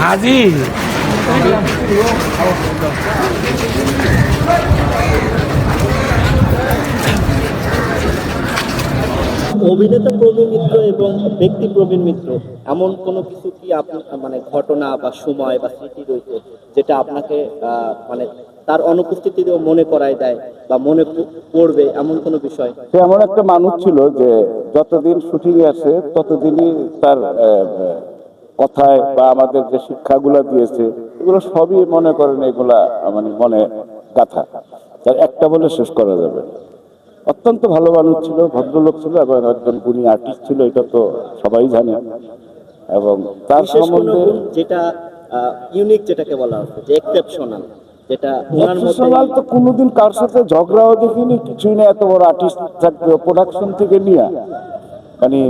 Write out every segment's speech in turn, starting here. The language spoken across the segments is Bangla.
হাজি অভিনেতা প্রবীণ মিত্র এবং ব্যক্তি প্রবীণ মিত্র, এমন কোনো কিছু কি আপনার মানে ঘটনা বা সময় বা স্মৃতি রয়েছে যেটা আপনাকে মানে তার অনুপস্থিতিতেও মনে করায় দেয় বা মনে পড়বে এমন কোনো বিষয় সে এমন একটা মানুষ ছিল যে যতদিন শুটিং আছে, ততদিনই তার কথায় বা আমাদের যে শিক্ষাগুলো দিয়েছে, এগুলো সবই মনে করেন এগুলা মানে মনে গাথা তার একটা বলে শেষ করা যাবে। অত্যন্ত ভালো মানুষ ছিল ভদ্রলোক ছিল এবং একজন গুণী আর্টিস্ট ছিল এটা তো সবাই জানে। এবং তার সম্বন্ধে যেটা ইউনিক যেটাকে বলা হচ্ছে যে এক্সেপশনাল যেটা তো কোনোদিন কার সাথে ঝগড়াও দেখিনি কিছুই না এত বড় আর্টিস্ট থাকবে প্রোডাকশন থেকে নিয়ে। মানে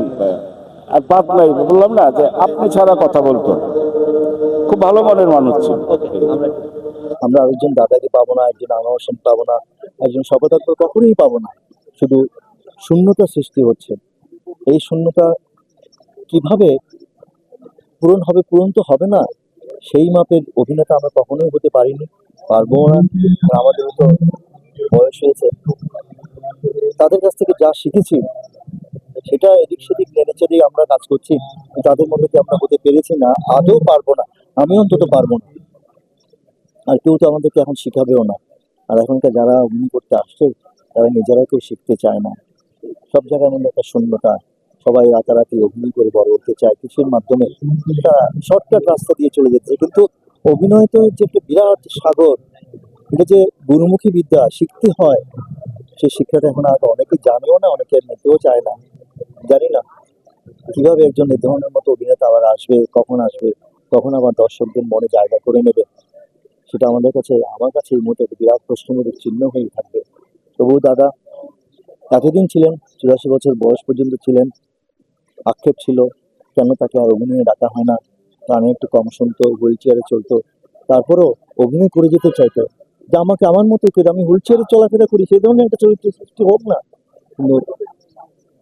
আর বাদ নাই বললাম না যে আপনি ছাড়া কথা বলতো। খুব ভালো মনের মানুষ ছিল। আমরা একজন দাদাকে পাবো না একজন আনোয়ার পাবো না একজন শপথার্থ কখনোই পাবো না। শুধু শূন্যতা সৃষ্টি হচ্ছে। এই শূন্যতা কীভাবে পূরণ হবে, পূরণ তো হবে না। সেই মাপের অভিনেতা আমরা কখনোই হতে পারিনি। পারব না আর আমাদেরও তো বয়স হয়েছে। তাদের কাছ থেকে যা শিখেছি, সেটা এদিক সেদিক নেড়ে চেড়ে আমরা কাজ করছি। তাদের মধ্যে কি আমরা হতে পেরেছি না, আদৌ পারব না। আমি অন্তত পারব না। আর কেউ তো আমাদেরকে এখন শিখাবেও না। আর এখনকার যারা অভিনয় করতে আসছে তারা নিজেরাই কেউ শিখতে চায় না। সব জায়গায় মধ্যে একটা শূন্যতা। সবাই রাতারাতি অভিনয় করে বড় হতে চায় কিছুর মাধ্যমে। তারা শর্টকাট রাস্তা দিয়ে চলে যেতে কিন্তু অভিনয় তো যে একটা বিরাট সাগর। এটা যে গুরুমুখী বিদ্যা, শিখতে হয়। সেই শিক্ষাটা এখন আর অনেকে জানেও না, অনেকে নিতেও চায় না। জানি না। কীভাবে একজন এ ধরনের মতো অভিনেতা আবার আসবে, কখন আসবে, কখন আবার দর্শকদের মনে জায়গা করে নেবে? সেটা আমাদের কাছে, আমার কাছে এই মুহূর্তে বিরাট প্রশ্নবোধক চিহ্ন হয়ে থাকবে। তবুও দাদা এতদিন ছিলেন, চুরাশি বছর বয়স পর্যন্ত ছিলেন, আক্ষেপ ছিল, কেন তাকে আর অভিনয়ে ডাকা হয় না? গানে একটু কম শুনতো, হুইল চেয়ারে চলতো, তারপরও অভিনয় করে যেতে চাইতো। যে আমাকে আমার মতো করে, আমি হুইল চেয়ারে চলাফেরা করি সেই ধরনের একটা চরিত্র সৃষ্টি হোক না। কিন্তু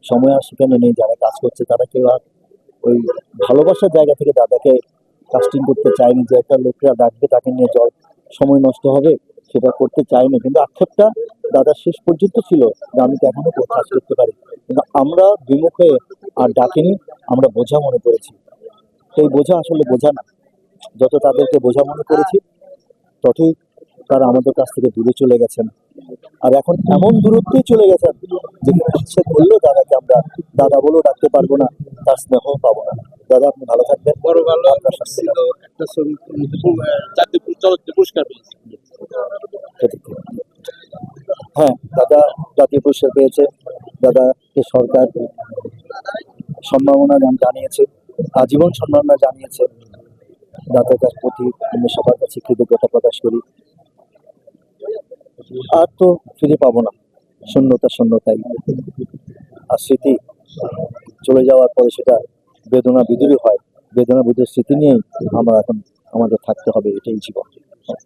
সময় আর সেখানে নেই, যারা কাজ করছে, তারা কেউ আর ওই ভালোবাসার জায়গা থেকে দাদাকে কাস্টিং করতে চায়নি যে একটা লোকরা ডাকবে তাকে নিয়ে জল সময় নষ্ট হবে সেটা করতে চাইনি। কিন্তু আক্ষেপটা দাদা শেষ পর্যন্ত ছিল যে আমি তো এখনও কাজ করতে পারি কিন্তু আমরা বিমুখ হয়ে আর ডাকিনি আমরা বোঝা মনে করেছি। সেই বোঝা আসলে বোঝা না। যত তাদেরকে বোঝা মনে করেছি ততই তারা আমাদের কাছ থেকে দূরে চলে গেছেন। আর এখন এমন দূরত্বেই চলে গেছেন যেখানে ইচ্ছে করলেও দাদাকে আমরা দাদা বলেও ডাকতে পারব না তার স্নেহ পাবো না। দাদা আপনি ভালো থাকবেন। বড় ভালো। আপনার স্বাস্থ্য একটা ছবি চারটি চলচ্চিত্র পুরস্কার পেয়েছে। হ্যাঁ দাদা জাতীয় পুরস্কার পেয়েছে। দাদাকে সরকার জান- জানিয়েছে, আজীবন সম্মাননা জানিয়েছে। দাদার কাছ প্রতি আমি সবার কাছে কৃতজ্ঞতা প্রকাশ করি। আর তো ফিরে পাবো না, শূন্যতা শূন্যতাই। আর স্মৃতি চলে যাওয়ার পরে সেটা বেদনা বিদুরী হয়। বেদনা বোধের স্মৃতি নিয়েই আমরা এখন আমাদের থাকতে হবে এটাই জীবন